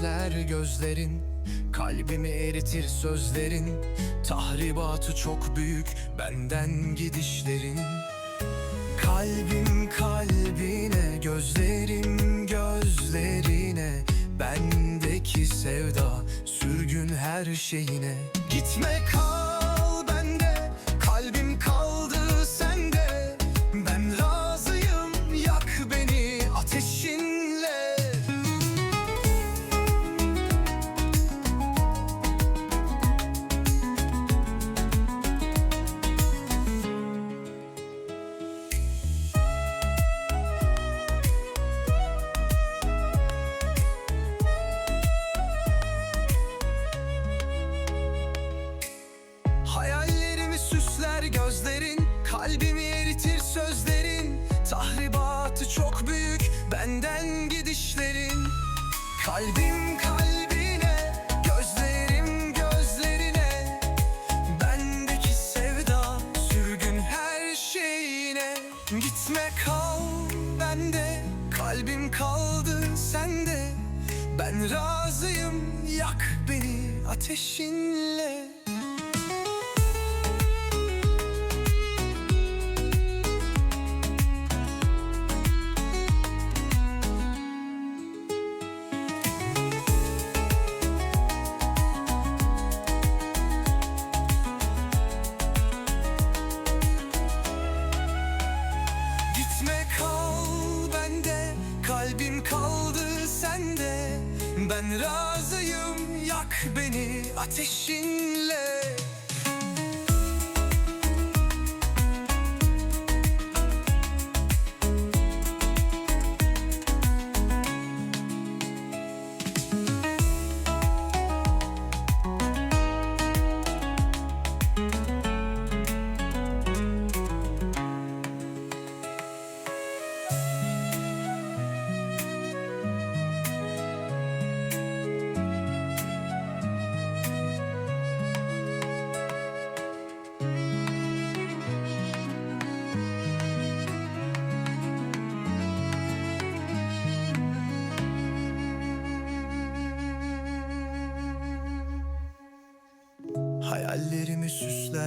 süsler gözlerin Kalbimi eritir sözlerin. Tahribatı çok büyük benden gidişlerin. Kalbim kalbine, gözlerim gözlerine. Bendeki sevda sürgün her şeyine. Gitme kal Kalbimi eritir sözlerin. Tahribatı çok büyük benden gidişlerin. Kalbim kalbine Gözlerim gözlerine. Bendeki sevda Sürgün her şeyine. Gitme kal bende Kalbim kaldı sende. Ben razıyım yak beni ateşinle Ben razıyım yak beni ateşinle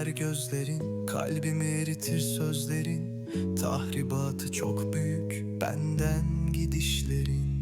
süsler gözlerin Kalbimi eritir sözlerin. Tahribatı çok büyük benden gidişlerin